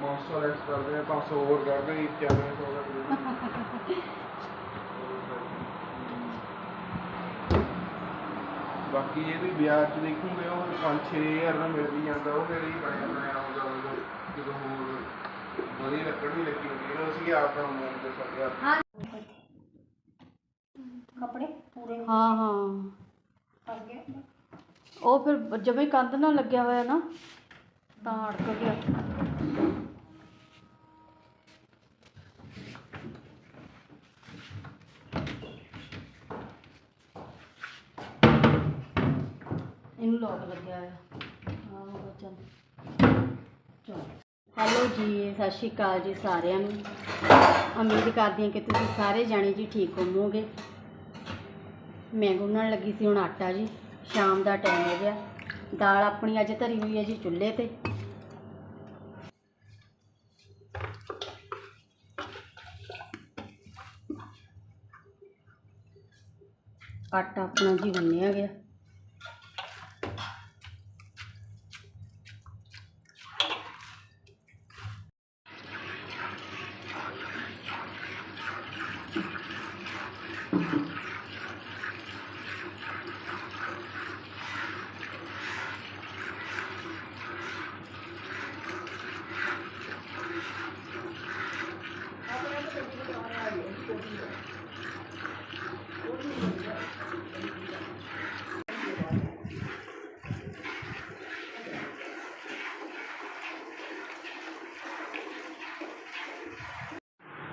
500 ਲੈਸ ਕਰਦੇ ਆ 500 ਹੋਰ ਕਰਦੇ ਆ 9100 ਦਾ ਦੇ ਦਿਓ। ਬਾਕੀ ਇਹ ਵੀ ਵਿਆਜ ਚ ਦੇਖੂਗੇ ਉਹ 5-6000 ਦਾ ਮਿਲ ਵੀ ਜਾਂਦਾ ਉਹ ਫਿਰ ਹੀ ਪੈ ਜਾਂਦਾ ਆ ਉਹਦਾ ਉਹ ਜਦੋਂ ਹੋਰ ਵਧੀਆ ਲੱਕੜ ਵੀ ਲੱਗੀ ਹੁੰਦੀ ਹੈ ਅਸੀਂ ਆਪ ਦਾ ਮੂੰਹ ਤੇ ਸਕਿਆ ਕੱਪੜੇ ਪੂਰੇ ਹਾਂ ਹਾਂ ਕਰ ਗਏ ਉਹ ਫਿਰ ਜਿਵੇਂ ਕੰਧ ਨਾਲ ਲੱਗਿਆ ਹੋਇਆ ਨਾ ਤਾਂ ਅੜਕ ਗਿਆ। ਇਹਨੂੰ ਲੋਕ ਲੱਗਿਆ ਹੋਇਆ। ਹਾਂ, ਉਹ ਚੱਲ ਚਲੋ। ਹੈਲੋ ਜੀ, ਸਤਿ ਸ਼੍ਰੀ ਅਕਾਲ ਜੀ ਸਾਰਿਆਂ ਨੂੰ। ਉਮੀਦ ਕਰਦੀ ਹਾਂ ਕਿ ਤੁਸੀਂ ਸਾਰੇ ਜਾਣੇ ਜੀ ਠੀਕ ਹੋਵੋਗੇ। ਮੈਂ ਗੁੰਨਣ ਲੱਗੀ ਸੀ ਹੁਣ ਆਟਾ ਜੀ। ਸ਼ਾਮ ਦਾ ਟਾਈਮ ਹੋ ਗਿਆ। ਦਾਲ ਆਪਣੀ ਅੱਜ ਧਰੀ ਹੋਈ ਹੈ ਜੀ ਚੁੱਲ੍ਹੇ ਤੇ। ਆਟਾ ਆਪਣਾ ਜੀ ਗੁੰਨਿਆ ਗਿਆ।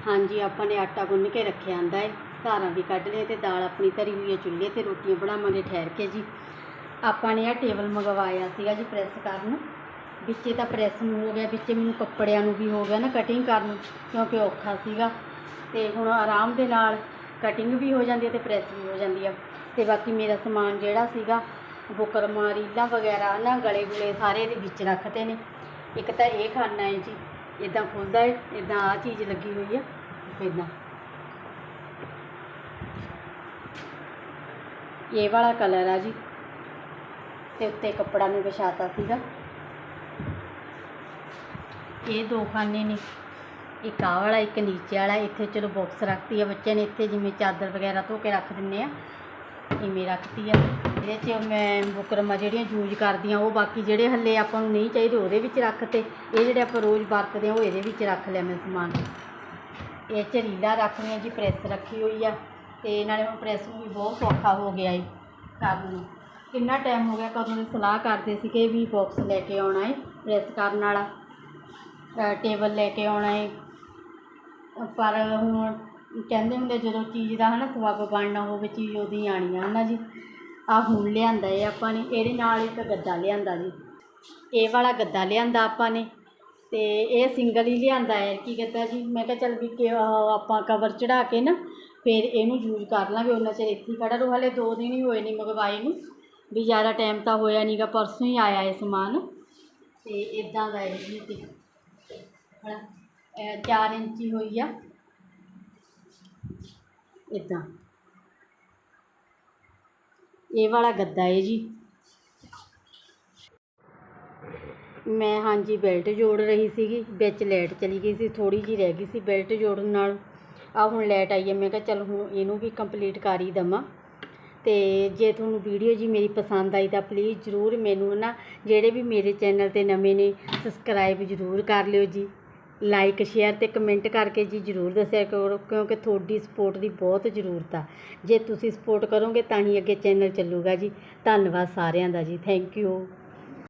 ਹਾਂਜੀ ਆਪਾਂ ਨੇ ਆਟਾ ਗੁੰਨ ਕੇ ਰੱਖਿਆ ਆਂਦਾ ਹੈ ਧਾਰਾਂ ਵੀ ਕੱਢ ਲਏ ਤੇ ਦਾਲ ਆਪਣੀ ਧਰੀ ਹੋਈ ਹੈ ਚੁੱਲ੍ਹੇ ਤੇ, ਰੋਟੀਆਂ ਬਣਾਵਾਂਗੇ ਠਹਿਰ ਕੇ ਜੀ। ਆਪਾਂ ਨੇ ਆ ਟੇਬਲ ਮੰਗਵਾਇਆ ਸੀਗਾ ਜੀ ਪ੍ਰੈਸ ਕਰਨ। ਵਿੱਚੇ ਤਾਂ ਪ੍ਰੈਸ ਨੂੰ ਹੋ ਗਿਆ, ਵਿੱਚੇ ਮੈਨੂੰ ਕੱਪੜਿਆਂ ਨੂੰ ਵੀ ਹੋ ਗਿਆ ਨਾ ਕਟਿੰਗ ਕਰਨ, ਕਿਉਂਕਿ ਔਖਾ ਸੀਗਾ। ਤੇ ਹੁਣ ਆਰਾਮ ਦੇ ਨਾਲ ਕਟਿੰਗ ਵੀ ਹੋ ਜਾਂਦੀ ਹੈ ਤੇ ਪ੍ਰੈਸ ਵੀ ਹੋ ਜਾਂਦੀ ਆ। ਤੇ ਬਾਕੀ ਮੇਰਾ ਸਮਾਨ ਜਿਹੜਾ ਸੀਗਾ ਬੁਕਰਮਾਂ ਰੀਲਾਂ ਵਗੈਰਾ ਨਾ, ਗਲੇ ਗੁਲੇ ਸਾਰੇ ਇਹਦੇ ਵਿੱਚ ਰੱਖਤੇ ਨੇ। ਇੱਕ ਤਾਂ ਇਹ ਖਾਨਾ ਹੈ ਜੀ ਇਦਾਂ ਖੁੱਲਦਾ ਹੈ ਇਦਾਂ ਆ ਚੀਜ਼ ਲੱਗੀ ਹੋਈ ਆ ਇਦਾਂ ਇਹ ਵਾਲਾ ਕਲਰ ਆ ਜੀ। ਤੇ ਉੱਤੇ ਕੱਪੜਾ ਮੈਂ ਵਿਛਾਤਾ ਸੀਗਾ। ਇਹ ਦੋ ਖਾਨੇ ਨੇ। ਇੱਕ ਆਹ ਵਾਲਾ, ਇੱਕ ਨੀਚੇ ਵਾਲਾ। ਇੱਥੇ ਚਲੋ ਬਾਕਸ ਰੱਖਤੀ ਆ ਬੱਚਿਆਂ ਨੇ। ਇੱਥੇ ਜਿਵੇਂ ਚਾਦਰ ਵਗੈਰਾ ਧੋ ਕੇ ਰੱਖ ਦਿੰਨੇ ਆ। ਇਵੇਂ ਰੱਖਤੀ ਆ। ਇਹਦੇ 'ਚ ਮੈਂ ਬੁਕਰਮਾਂ ਜਿਹੜੀਆਂ ਯੂਜ਼ ਕਰਦੀ ਆ, ਉਹ ਬਾਕੀ ਜਿਹੜੇ ਹੱਲੇ ਆਪਾਂ ਨੂੰ ਨਹੀਂ ਚਾਹੀਦੇ, ਉਹਦੇ ਵਿੱਚ ਰੱਖਤੇ ਇਹ ਜਿਹੜੇ ਆਪਾਂ ਰੋਜ਼ ਵਰਤਦੇ ਆ, ਉਹ ਇਹਦੇ ਵਿੱਚ ਰੱਖ ਲਿਆ ਮੈਂ ਸਮਾਨ। ਇਹ 'ਚ ਰੀਲਾਂ ਰੱਖਣੀਆਂ ਜੀ, ਪ੍ਰੈਸ ਰੱਖੀ ਹੋਈ ਆ। ਤੇ ਨਾਲੇ ਹੁਣ ਪ੍ਰੈਸ ਨੂੰ ਵੀ ਬਹੁਤ ਸੌਖਾ ਹੋ ਗਿਆ ਏ ਕਰਨ ਨੂੰ। ਕਿੰਨਾ ਟਾਈਮ ਹੋ ਗਿਆ ਕਦੋਂ ਦੀ ਸਲਾਹ ਕਰਦੇ ਸੀਗੇ ਵੀ ਬੋਕਸ ਲੈ ਕੇ ਆਉਣਾ ਏ ਪ੍ਰੈਸ ਕਰਨ ਵਾਲਾ ਟੇਬਲ ਲੈ ਕੇ ਆਉਣਾ ਏ। ਪਰ ਹੁਣ ਕਹਿੰਦੇ ਹੁੰਦੇ ਜਦੋਂ ਚੀਜ਼ ਦਾ ਹੈ ਨਾ ਸਬੱਬ ਬਣਨਾ ਹੋਵੇ ਚੀਜ਼ ਉਹਦੀ ਆਣੀ ਆ ਨਾ ਜੀ। ਆ ਹੁਣ ਲਿਆਂਦਾ ਏ ਆਪਾਂ ਨੇ, ਇਹਦੇ ਨਾਲ ਇੱਕ ਗੱਦਾ ਲਿਆਂਦਾ ਜੀ। ਇਹ ਵਾਲਾ ਗੱਦਾ ਲਿਆਂਦਾ ਆਪਾਂ ਨੇ। ਅਤੇ ਇਹ ਸਿੰਗਲ ਹੀ ਲਿਆਂਦਾ ਹੈ। ਕੀ ਗੱਦਾ ਜੀ? ਮੈਂ ਕਿਹਾ ਚੱਲ ਵੀ ਕਿ ਆਪਾਂ ਕਵਰ ਚੜਾ ਕੇ ਨਾ, ਫਿਰ ਇਹਨੂੰ ਯੂਜ਼ ਕਰ ਲਾਂਗੇ। ਉਹਨਾਂ ਚਿਰ ਇੱਥੇ ਹੀ ਖੜਾ ਰਹੂ। ਹਾਲੇ ਦੋ ਦਿਨ ਹੀ ਹੋਏ ਨੇ ਮੰਗਵਾਏ ਨੂੰ। ਵੀ ਜ਼ਿਆਦਾ ਟਾਈਮ ਤਾਂ ਹੋਇਆ ਨਹੀਂਗਾ ਪਰਸੋਂ ਹੀ ਆਇਆ ਇਹ ਸਮਾਨ। ਅਤੇ ਇੱਦਾਂ ਦਾ ਇਹ ਜੀ ਤੇ ਹਣਾ 4 ਇੰਚੀ ਹੋਈ ਆ। ਇੱਦਾਂ ਇਹ ਵਾਲਾ ਗੱਦਾ ਹੈ ਜੀ। ਮੈਂ ਹਾਂਜੀ ਬੈਲਟ ਜੋੜ ਰਹੀ ਸੀਗੀ, ਵਿੱਚ ਲਾਈਟ ਚਲੀ ਗਈ ਸੀ, ਥੋੜ੍ਹੀ ਜਿਹੀ ਰਹਿ ਗਈ ਸੀ ਬੈਲਟ ਜੋੜਨ ਨਾਲ। ਆ ਹੁਣ ਲਾਈਟ ਆਈ ਹੈ, ਮੈਂ ਕਿਹਾ ਚੱਲ ਹੁਣ ਇਹਨੂੰ ਵੀ ਕੰਪਲੀਟ ਕਰ ਹੀ ਦਵਾਂ। ਅਤੇ ਜੇ ਤੁਹਾਨੂੰ ਵੀਡੀਓ ਜੀ ਮੇਰੀ ਪਸੰਦ ਆਈ ਤਾਂ ਪਲੀਜ਼ ਜ਼ਰੂਰ ਮੈਨੂੰ ਨਾ ਜਿਹੜੇ ਵੀ ਮੇਰੇ ਚੈਨਲ ਤੇ ਨਵੇਂ ਨੇ ਸਬਸਕ੍ਰਾਈਬ ਜ਼ਰੂਰ ਕਰ ਲਿਓ ਜੀ। ਲਾਈਕ ਸ਼ੇਅਰ ਤੇ ਕਮੈਂਟ ਕਰਕੇ ਜੀ ਜ਼ਰੂਰ ਦੱਸਿਆ ਕਰੋ, ਕਿਉਂਕਿ ਤੁਹਾਡੀ ਸਪੋਰਟ ਦੀ ਬਹੁਤ ਜ਼ਰੂਰਤ ਆ। ਜੇ ਤੁਸੀਂ ਸਪੋਰਟ ਕਰੋਗੇ ਤਾਂ ਹੀ ਅੱਗੇ ਚੈਨਲ ਚੱਲੂਗਾ ਜੀ। ਧੰਨਵਾਦ ਸਾਰਿਆਂ ਦਾ ਜੀ ਥੈਂਕ ਯੂ